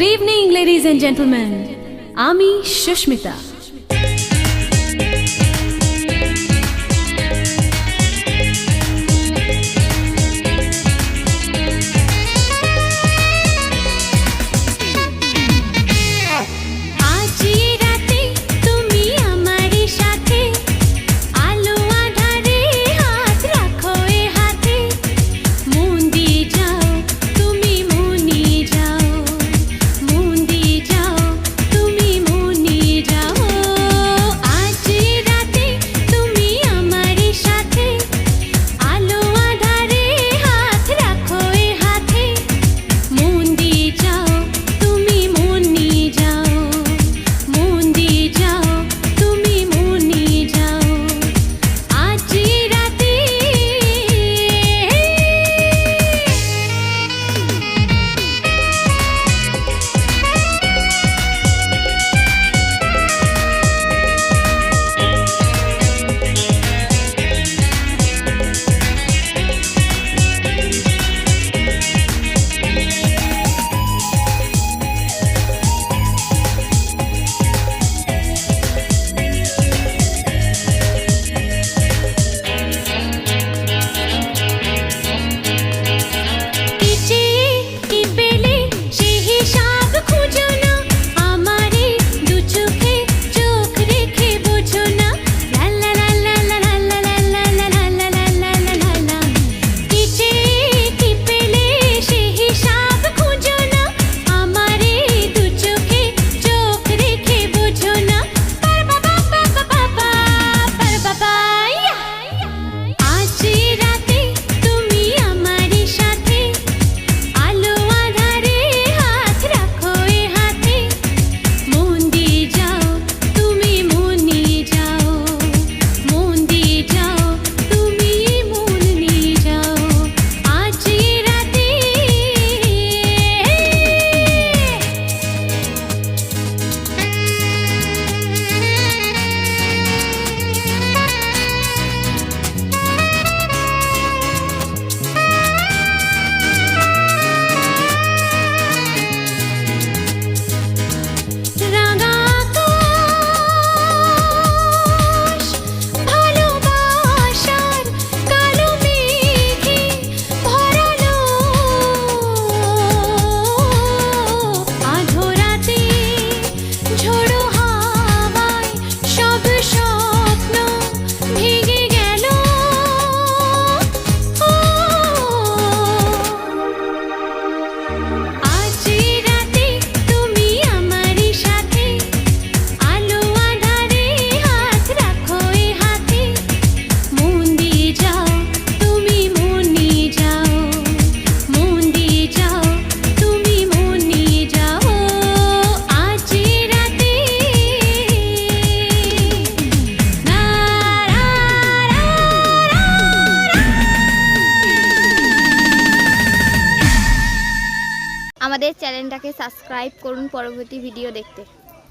Good evening ladies and gentleman আমি সুস্মিতা চ্যানেলটাকে subscribe করুন পরবর্তী ভিডিও দেখতে।